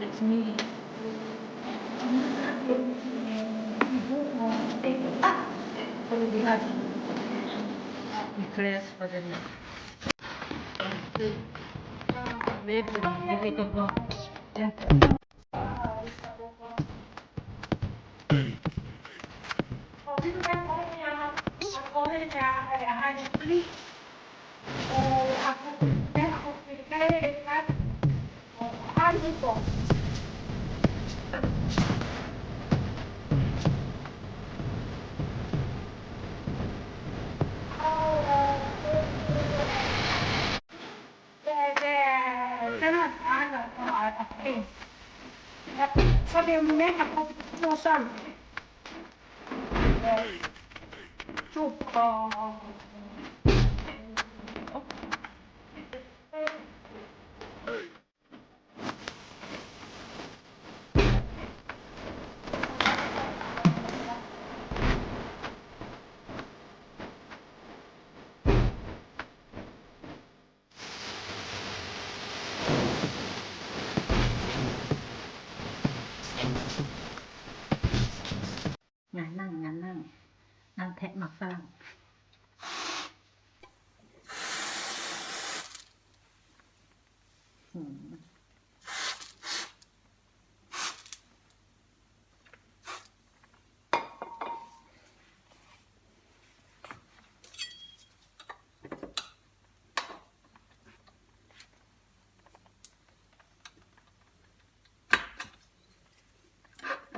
It's me. Declares for the Maybe Please. För det är människor på vår samling. Sopor och...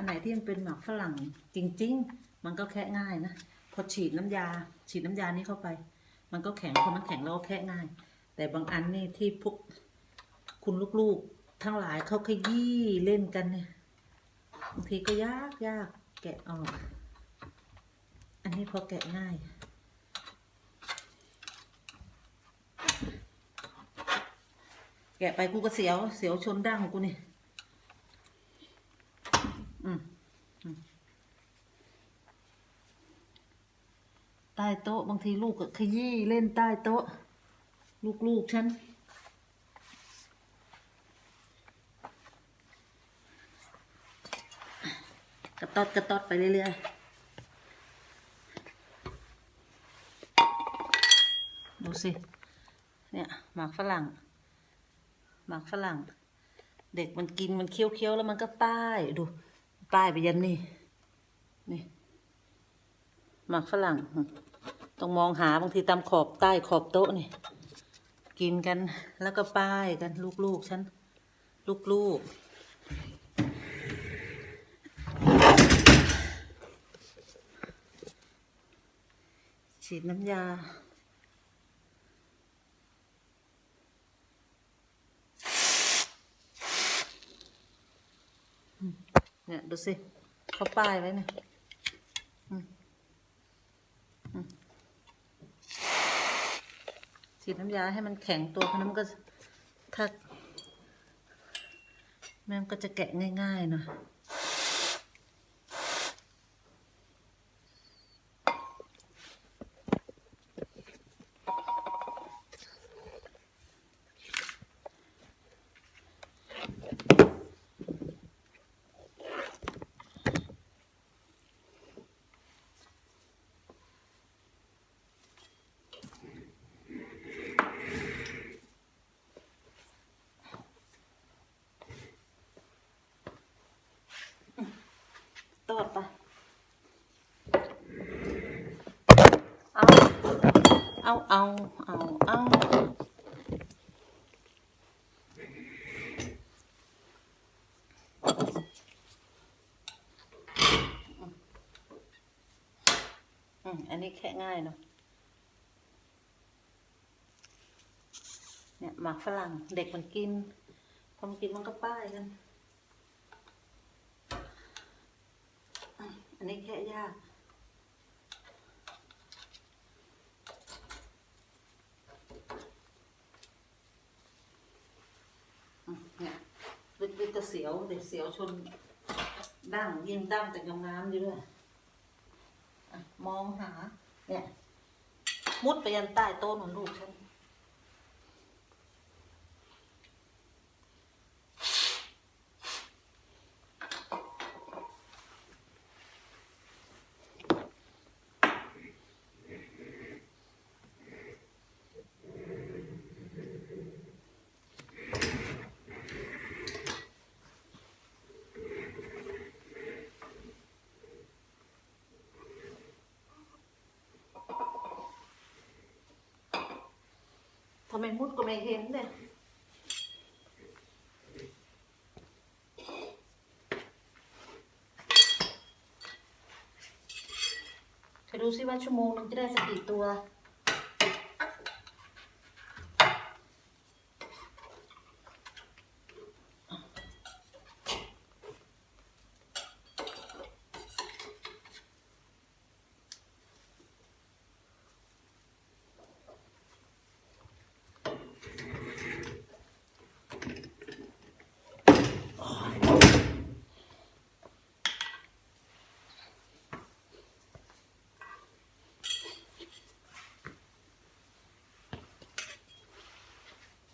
ไหนที่มันเป็นหมักฝรั่งจริง ๆ มันก็แค่ง่ายนะพอฉีดน้ำยา ฉีดน้ำยานี้เข้าไป มันก็แข็งพอมันแข็งแล้วก็แค่ง่าย แต่บางอันนี่ที่พวกคุณลูกๆทั้งหลายเขาขยี้เล่นกันเนี่ยบางทีก็ยากยากแกะออก อันนี้พอแกะง่ายแกะไปกูก็เสียว เสียวชนดั้งของกูนี่ อืมอืมใต้โต๊ะ บางทีลูกก็ขยี้เล่นใต้โต๊ะ ลูกๆฉันกระตอดกระตอดไปเรื่อยๆ ดูสิ เนี่ยหมากฝรั่ง หมากฝรั่ง เด็กมันกินมันเคี้ยวๆ แล้วมันก็ป้าย ดู ป้ายไปยันนี่ นี่ หมากฝรั่ง ต้องมองหาบางทีตามขอบใต้ขอบโต๊ะนี่ กินกันแล้วก็ป้ายกันลูกๆฉัน ลูกๆฉีดน้ำยา เนี่ย ดูสิเขาป้ายไว้เนี่ยอืมอืม ฉีดน้ำยาให้มันแข็งตัวเพราะนั้นมันก็ถ้าแม่มันก็จะแกะง่ายๆหน่อย อดไป เอาเอาเอาเอาเอาอืมอันนี้แค่ง่ายเนาะเนี่ยหมากฝรั่งเด็กมันกินพอมันกินมันก็ป้ายกัน อั นนี้แค่ยากเนี่ยลึกๆก็เสียวเด็กเสียวชนดั้งยิงดั้งแต่งามๆอยู่ด้วยมองหา เนี่ย มุดไปยันใต้โต๊ะหนุนลูกฉัน ทำไมมุดก็ไม่เห็นเนี่ยไปดูซิว่าชั่วโมงนึงจะได้สักกี่ตัว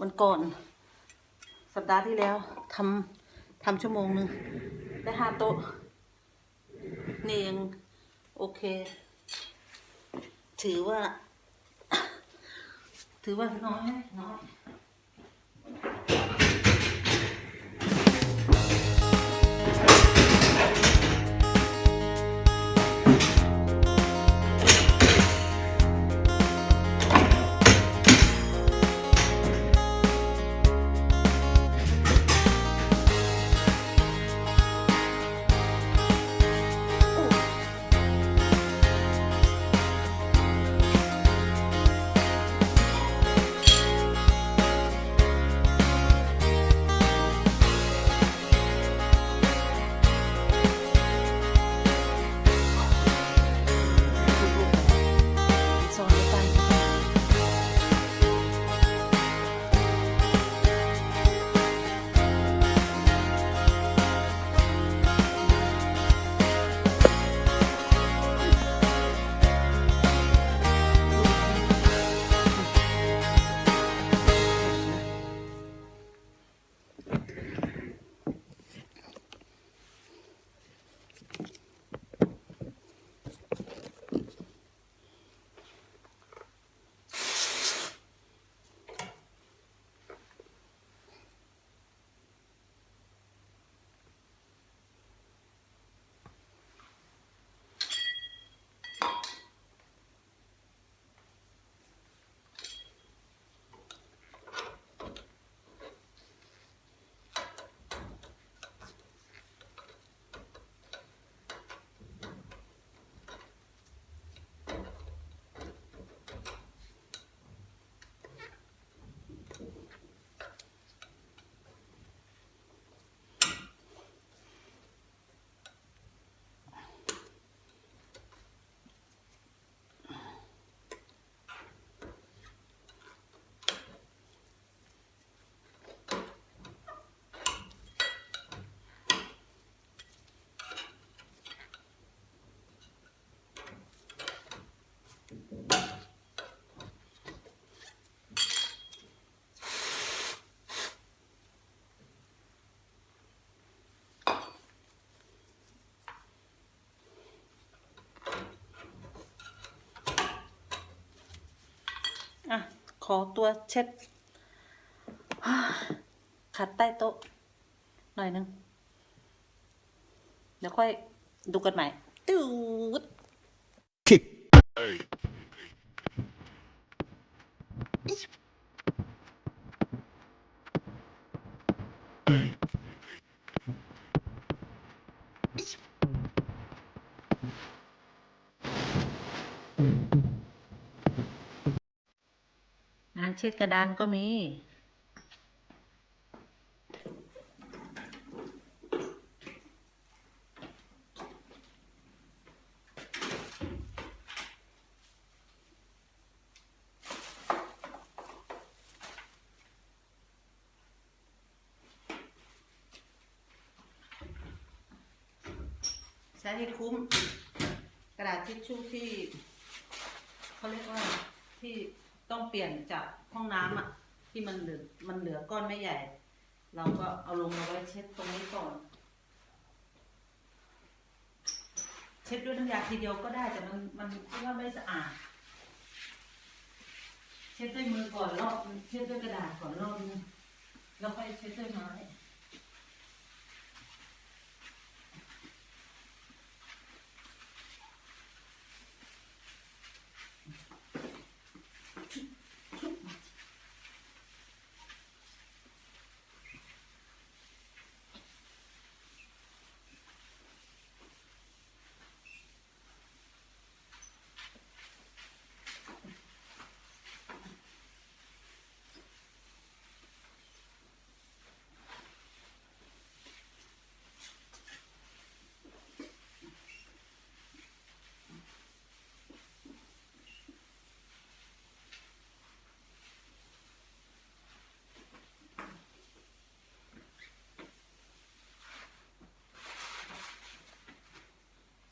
วันก่อน สัปดาห์ที่แล้วทำทำชั่วโมงหนึ่งได้ห้าโต๊ะนี่ยังโอเค ถือว่า ถือว่าน้อยน้อย ขอตัวเช็ดขัดใต้โต๊ะ หน่อยนึง เดี๋ยวค่อยดูกันใหม่ตืด เช็ดกระดานก็มี ใช้ให้คุ้มไประดาษทิชชู่ที่เขาเรียกว่าที่ ต้องเปลี่ยนจากห้องน้ำอะ ที่มันเหลือมันเหลือก้อนไม่ใหญ่ เราก็เอาลงมาไว้เช็ดตรงนี้ก่อน เช็ดด้วยน้ำยาทีเดียวก็ได้แต่มันมันคิดว่าไม่สะอาด เช็ดด้วยมือก่อนรอบนึงเช็ดด้วยกระดาษก่อนรอบนึงแล้วค่อยเช็ดด้วยไม้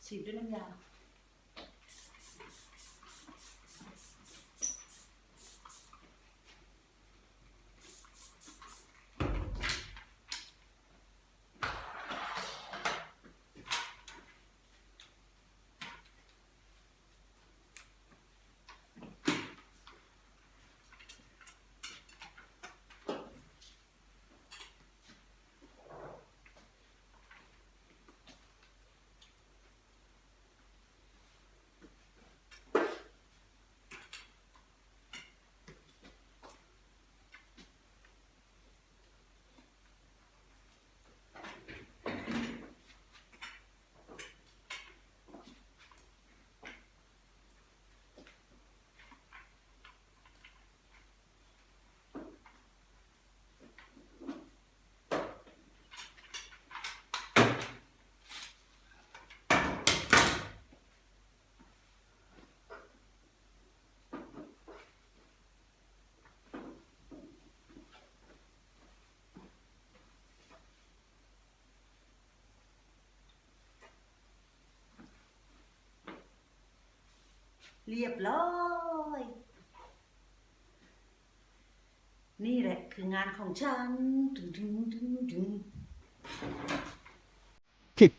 ฉีดด้วยน้ำยา เรียบร้อย นี่แหละคืองานของฉันดึงดึงดึงดึง Kick.